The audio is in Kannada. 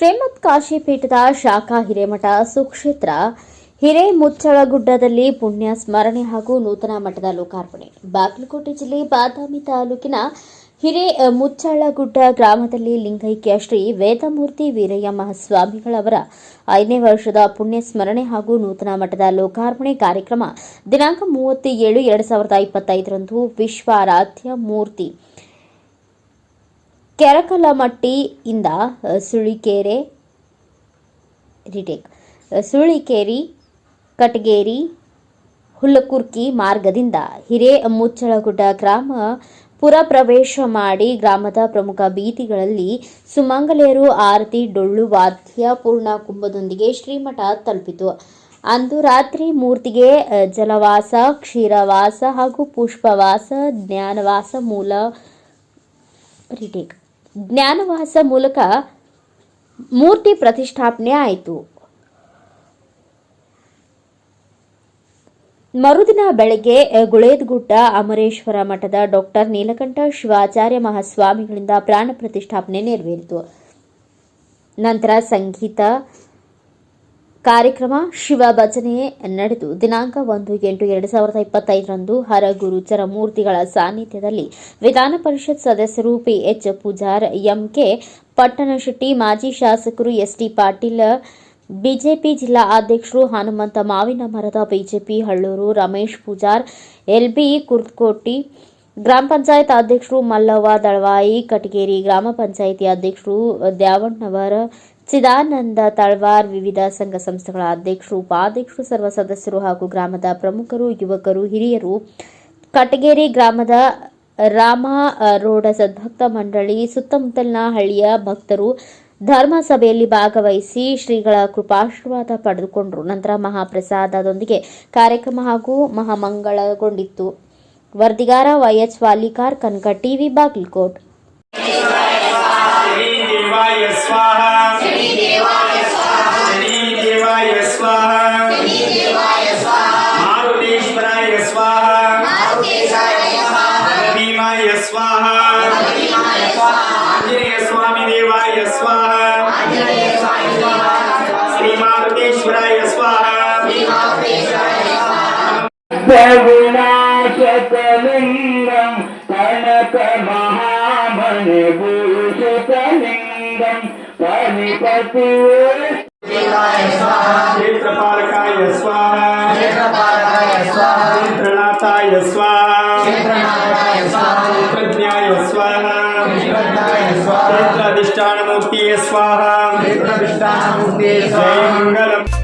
ಶ್ರೀಮದ್ ಕಾಶಿಪೀಠದ ಶಾಖಾ ಹಿರೇಮಠ ಸುಕ್ಷೇತ್ರ ಹಿರೇಮುಚ್ಚಳಗುಡ್ಡದಲ್ಲಿ ಪುಣ್ಯ ಸ್ಮರಣೆ ಹಾಗೂ ನೂತನ ಮಠದ ಲೋಕಾರ್ಪಣೆ. ಬಾಗಲಕೋಟೆ ಜಿಲ್ಲೆ ಬಾದಾಮಿ ತಾಲೂಕಿನ ಹಿರೇ ಮುಚ್ಚಳಗುಡ್ಡ ಗ್ರಾಮದಲ್ಲಿ ಲಿಂಗೈಕ್ಯ ಶ್ರೀ ವೇದಮೂರ್ತಿ ವೀರಯ್ಯ ಮಹಾಸ್ವಾಮಿಗಳವರ ಐದನೇ ವರ್ಷದ ಪುಣ್ಯ ಸ್ಮರಣೆ ಹಾಗೂ ನೂತನ ಮಠದ ಲೋಕಾರ್ಪಣೆ ಕಾರ್ಯಕ್ರಮ ದಿನಾಂಕ ಮೂವತ್ತು ಏಳು ಎರಡು ಸಾವಿರದ ಇಪ್ಪತ್ತೈದರಂದು ವಿಶ್ವಾರಾಧ್ಯ ಮೂರ್ತಿ ಕೆರಕಲಮಟ್ಟಿಯಿಂದ ಸುಳಿಕೆರೆ, ರಿಟೇಕ್ ಸುಳಿಕೇರಿ, ಕಟಗೇರಿ, ಹುಲ್ಲಕುರ್ಕಿ ಮಾರ್ಗದಿಂದ ಹಿರೇ ಮುಚ್ಚಳಗುಡ್ಡ ಗ್ರಾಮ ಪುರ ಪ್ರವೇಶ ಮಾಡಿ ಗ್ರಾಮದ ಪ್ರಮುಖ ಬೀದಿಗಳಲ್ಲಿ ಸುಮಂಗಲೆಯರು ಆರತಿ ಡೊಳ್ಳು ವಾದ್ಯ ಪೂರ್ಣ ಕುಂಭದೊಂದಿಗೆ ಶ್ರೀಮಠ ತಲುಪಿತು. ಅಂದು ರಾತ್ರಿ ಮೂರ್ತಿಗೆ ಜಲವಾಸ, ಕ್ಷೀರವಾಸ ಹಾಗೂ ಪುಷ್ಪವಾಸ, ಜ್ಞಾನವಾಸ ಮೂಲ ರಿಟೇಕ್. ಜ್ಞಾನವಾಸ ಮೂಲಕ ಮೂರ್ತಿ ಪ್ರತಿಷ್ಠಾಪನೆ ಆಯಿತು. ಮರುದಿನ ಬೆಳಗ್ಗೆ ಗುಳೇದ್ಗುಡ್ಡ ಅಮರೇಶ್ವರ ಮಠದ ಡಾಕ್ಟರ್ ನೀಲಕಂಠ ಶಿವಾಚಾರ್ಯ ಮಹಾಸ್ವಾಮಿಗಳಿಂದ ಪ್ರಾಣ ಪ್ರತಿಷ್ಠಾಪನೆ ನೆರವೇರಿತು. ನಂತರ ಸಂಗೀತ ಕಾರ್ಯಕ್ರಮ ಶಿವ ಭಜನೆ ನಡೆದು, ದಿನಾಂಕ ಒಂದು ಎಂಟು ಎರಡು ಸಾವಿರದ ಇಪ್ಪತ್ತೈದರಂದು ಹರಗುರು ಮೂರ್ತಿಗಳ ಸಾನ್ನಿಧ್ಯದಲ್ಲಿ ವಿಧಾನ ಪರಿಷತ್ ಸದಸ್ಯರು ಪಿಎಚ್ ಪೂಜಾರ್ ಎಂಕೆ ಪಟ್ಟಣಶೆಟ್ಟಿ, ಮಾಜಿ ಶಾಸಕರು ಎಸ್ಟಿ ಪಾಟೀಲ್, ಬಿಜೆಪಿ ಜಿಲ್ಲಾ ಅಧ್ಯಕ್ಷರು ಹನುಮಂತ ಮಾವಿನ ಮರದ ಬಿಜೆಪಿ ಹಳ್ಳೂರು ರಮೇಶ್ ಪೂಜಾರ್, ಎಲ್ಬಿ ಕುರ್ಕೋಟಿ ಗ್ರಾಮ ಪಂಚಾಯತ್ ಅಧ್ಯಕ್ಷರು ಮಲ್ಲವ್ವ ದಳವಾಯಿ, ಕಟಗೇರಿ ಗ್ರಾಮ ಪಂಚಾಯಿತಿ ಅಧ್ಯಕ್ಷರು ದ್ಯಾವಣ್ಣವರ ಚಿದಾನಂದ ತಳ್ವಾರ್ ವಿವಿಧ ಸಂಘ ಸಂಸ್ಥೆಗಳ ಅಧ್ಯಕ್ಷರು, ಉಪಾಧ್ಯಕ್ಷರು, ಸರ್ವ ಸದಸ್ಯರು ಹಾಗೂ ಗ್ರಾಮದ ಪ್ರಮುಖರು, ಯುವಕರು, ಹಿರಿಯರು. ಕಟಗೇರಿ ಗ್ರಾಮದ ರಾಮ ರೋಡ ಸದ್ಭಕ್ತ ಮಂಡಳಿ ಸುತ್ತಮುತ್ತಲಿನ ಹಳ್ಳಿಯ ಭಕ್ತರು ಧರ್ಮ ಸಭೆಯಲ್ಲಿ ಭಾಗವಹಿಸಿ ಶ್ರೀಗಳ ಕೃಪಾಶೀರ್ವಾದ ಪಡೆದುಕೊಂಡರು. ನಂತರ ಮಹಾಪ್ರಸಾದದೊಂದಿಗೆ ಕಾರ್ಯಕ್ರಮ ಹಾಗೂ ಮಹಾಮಂಗಳಗೊಂಡಿತ್ತು. ವರದಿಗಾರ ವೈಎಚ್ ವಾಲಿಕಾರ್ ಕನಕ ಟಿವಿ ಬಾಗಲಕೋಟ್. स्वाहा मारुतेश्वराय स्वाहा भीमाय स्वाहा स्वामी देवाय स्वाहा श्रीमारुतेश्वराय स्वाहा सगुणाशतलिङ्गं कनकमहामणिभूषितलिङ्गं पनिपति नेत्रपालकाय स्वाहा। नेत्रपालकाय स्वाहा। नेत्रनाथाय स्वाहा। स्वाहा। स्वाहा। स्वाहा। स्वाहा। स्वाहा।